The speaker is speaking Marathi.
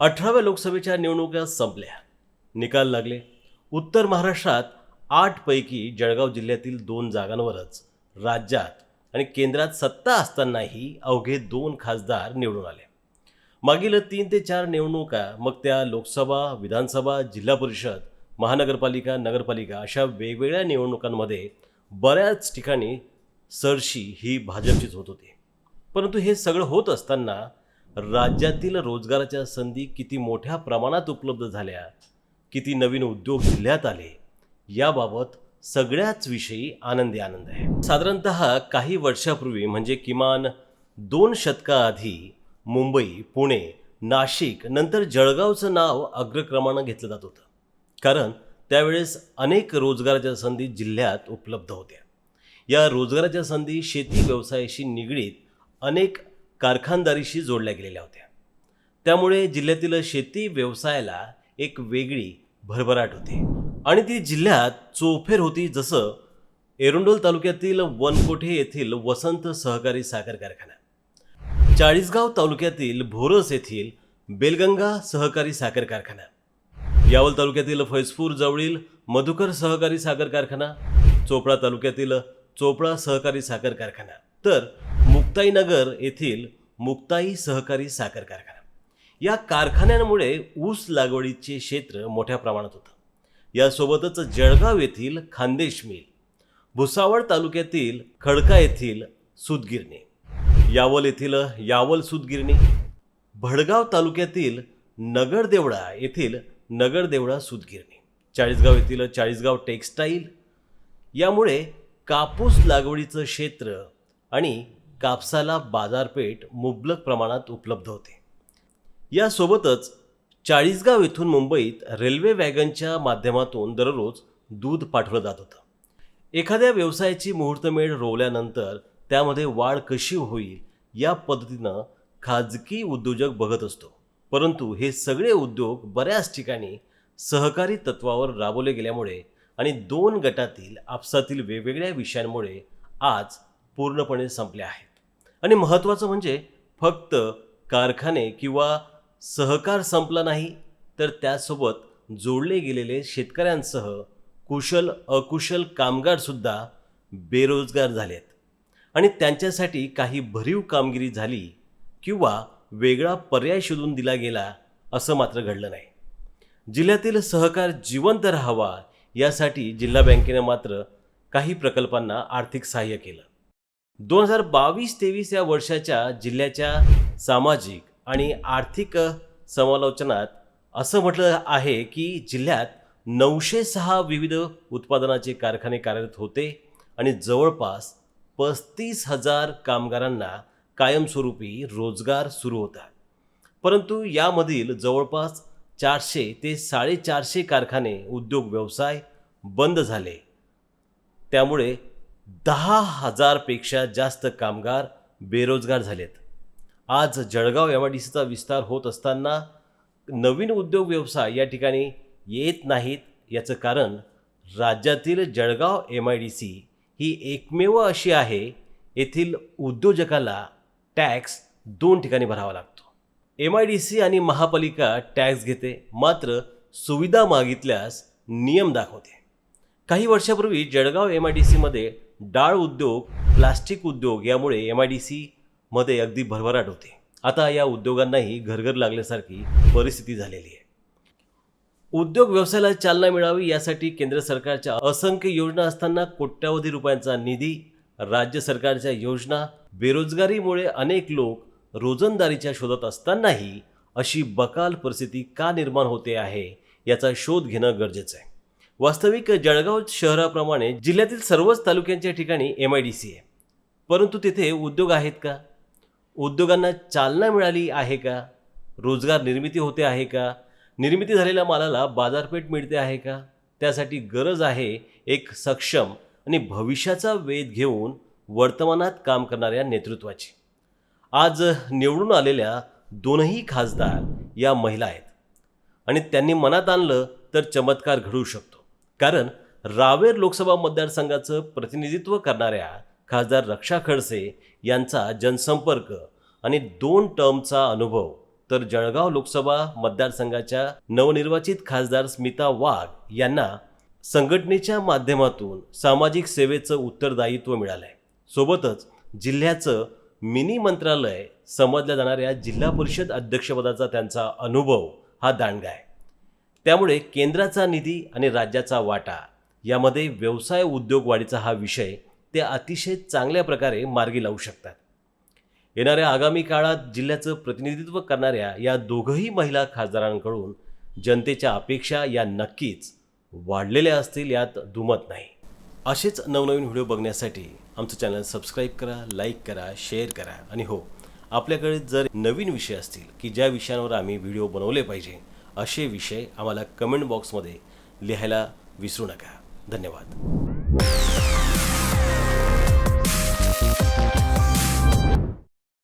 अठराव्या लोकसभेच्या निवडणुका संपल्या. निकाल लागले. उत्तर महाराष्ट्रात आठपैकी जळगाव जिल्ह्यातील दोन जागांवरच राज्यात आणि केंद्रात सत्ता असतानाही अवघे दोन खासदार निवडून आले. मागील तीन ते चार निवडणुका मग त्या लोकसभा विधानसभा जिल्हा परिषद महानगरपालिका नगरपालिका अशा वेगवेगळ्या निवडणुकांमध्ये बऱ्याच ठिकाणी सरशी ही भाजपचीच होत होती. परंतु हे सगळं होत असताना राज्यातील रोजगाराच्या संधी किती मोठ्या प्रमाणात उपलब्ध झाल्या किती नवीन उद्योग जिल्ह्यात आले याबाबत सगळ्याच विषयी आनंदी आनंद आहे. साधारणत काही वर्षापूर्वी म्हणजे किमान दोन शतकाआधी मुंबई पुणे नाशिक नंतर जळगावचं नाव अग्रक्रमानं घेतलं जात होतं. कारण त्यावेळेस अनेक रोजगाराच्या संधी जिल्ह्यात उपलब्ध होत्या. या रोजगाराच्या संधी शेती व्यवसायाशी निगडीत अनेक कारखानदारीशी जोडल्या गेलेल्या होत्या. त्यामुळे जिल्ह्यातील शेती व्यवसायाला एक वेगळी भरभराट होती आणि ती जिल्ह्यात चोफेर होती जसं एरुंडोल तालुक्यातील वनकोठे येथील वसंत सहकारी साखर कारखाना चाळीसगाव तालुक्यातील भोरस येथील बेलगंगा सहकारी साखर कारखाना यावल तालुक्यातील फैजपूर जवळील मधुकर सहकारी साखर कारखाना चोपडा तालुक्यातील चोपडा सहकारी साखर कारखाना तर मुक्ताईनगर येथील मुक्ताई सहकारी साखर कारखाना. या कारखान्यांमुळे ऊस लागवडीचे क्षेत्र मोठ्या प्रमाणात होतं. यासोबतच जळगाव येथील खानदेश मिल भुसावळ तालुक्यातील खडका येथील सूतगिरणी यावल येथील यावल सूतगिरणी भडगाव तालुक्यातील नगरदेवळा येथील नगरदेवळा सुतगिरणी. चाळीसगाव येथील चाळीसगाव टेक्स्टाईल. यामुळे कापूस लागवडीचं क्षेत्र आणि कापसाला बाजारपेठ मुबलक प्रमाणात उपलब्ध होते. यासोबतच चाळीसगाव येथून मुंबईत रेल्वे वॅगनच्या माध्यमातून दररोज दूध पाठवलं जात होतं. एखाद्या व्यवसायाची मुहूर्तमेढ रोवल्यानंतर त्यामध्ये वाढ कशी होईल या पद्धतीनं खाजगी उद्योजक बघत असतो. परंतु हे सगळे उद्योग बऱ्याच ठिकाणी सहकारी तत्वावर राबवले गेल्यामुळे आणि दोन गटातील आपसातील वेगवेगळ्या विषयांमुळे आज पूर्णपणे संपले आहेत. आणि महत्त्वाचं म्हणजे फक्त कारखाने किंवा सहकार संपला नाही तर त्यासोबत जोडले गेलेले शेतकऱ्यांसह कुशल अकुशल कामगारसुद्धा बेरोजगार झालेत. आणि त्यांच्यासाठी काही भरीव कामगिरी झाली किंवा वेगळा पर्याय शोधून दिला गेला असं मात्र घडलं नाही. जिल्ह्यातील सहकार जिवंत राहावा यासाठी जिल्हा बँकेनं मात्र काही प्रकल्पांना आर्थिक सहाय्य केलं. दोन हजार बावीस तेवीस या वर्षाच्या जिल्ह्याच्या सामाजिक आणि आर्थिक समालोचनात असं म्हटलं आहे की जिल्ह्यात नऊशे सहा विविध उत्पादनाचे कारखाने कार्यरत होते आणि जवळपास पस्तीस हजार कामगारांना कायमस्वरूपी रोजगार सुरू होता परंतु यामधील जवळपास चारशे ते साडेचारशे कारखाने उद्योग व्यवसाय बंद झाले. त्यामुळे दहा हजारपेक्षा जास्त कामगार बेरोजगार झालेत. आज जळगाव एम आय डी सीचा विस्तार होत असताना नवीन उद्योग व्यवसाय या ठिकाणी येत नाहीत याचं कारण राज्यातील Jalgaon M I D C ही एकमेव अशी आहे येथील उद्योजकाला टॅक्स दोन ठिकाणी भरावा लागतो. एम आय डी सी आणि महापालिका टॅक्स घेते मात्र सुविधा मागितल्यास नियम दाखवते. काही वर्षापूर्वी जळगाव एम आय डी सीमध्ये डाळ उद्योग प्लास्टिक उद्योग यामुळे एम आय डी सीमध्ये अगदी भरभराट होते. आता या उद्योगांनाही घरघर लागल्यासारखी परिस्थिती झालेली आहे. उद्योग व्यवसायाला चालना मिळावी यासाठी केंद्र सरकारच्या असंख्य योजना असताना कोट्यावधी रुपयांचा निधी राज्य सरकारच्या योजना बेरोजगारीमुळे अनेक लोक रोजंदारीच्या शोधात असतानाही अशी बकाल परिस्थिती का निर्माण होते आहे याचा शोध घेणं गरजेचं आहे. वास्तविक जळगाव शहराप्रमाणे जिल्ह्यातील सर्वच तालुक्यांच्या ठिकाणी एम आय डी सी आहे. परंतु तिथे उद्योग आहेत का? उद्योगांना चालना मिळाली आहे का? रोजगार निर्मिती होते आहे का? निर्मिती झालेल्या मालाला बाजारपेठ मिळते आहे का? त्यासाठी गरज आहे एक सक्षम आणि भविष्याचा वेध घेऊन वर्तमानात काम करणाऱ्या नेतृत्वाची. आज निवडून आलेल्या दोनही खासदार या महिला आहेत. आणि त्यांनी मनात आणलं तर चमत्कार घडू शकतो. कारण रावेर लोकसभा मतदारसंघाचं प्रतिनिधित्व करणाऱ्या खासदार रक्षा खडसे यांचा जनसंपर्क आणि दोन टर्मचा अनुभव तर जळगाव लोकसभा मतदारसंघाच्या नवनिर्वाचित खासदार स्मिता वाघ यांना संघटनेच्या माध्यमातून सामाजिक सेवेचं उत्तरदायित्व मिळालं आहे सोबतच जिल्ह्याचं मिनी मंत्रालय समजल्या जाणाऱ्या जिल्हा परिषद अध्यक्षपदाचा त्यांचा अनुभव हा दांडगा आहे. त्यामुळे केंद्राचा निधी आणि राज्याचा वाटा यामध्ये व्यवसाय उद्योग वाढीचा हा विषय ते अतिशय चांगल्या प्रकारे मार्गी लावू शकतात. येणाऱ्या आगामी काळात जिल्ह्याचं प्रतिनिधित्व करणाऱ्या या दोघंही महिला खासदारांकडून जनतेच्या अपेक्षा या नक्कीच वाढलेल्या असतील यात दुमत नाही. असेच नवनवीन व्हिडिओ बघण्यासाठी आमचं चॅनल सबस्क्राईब करा लाईक करा शेअर करा आणि हो आपल्याकडे जर नवीन विषय असतील की ज्या विषयांवर आम्ही व्हिडिओ बनवले पाहिजे असे विषय आम्हाला कमेंट बॉक्समध्ये लिहायला विसरू नका. धन्यवाद.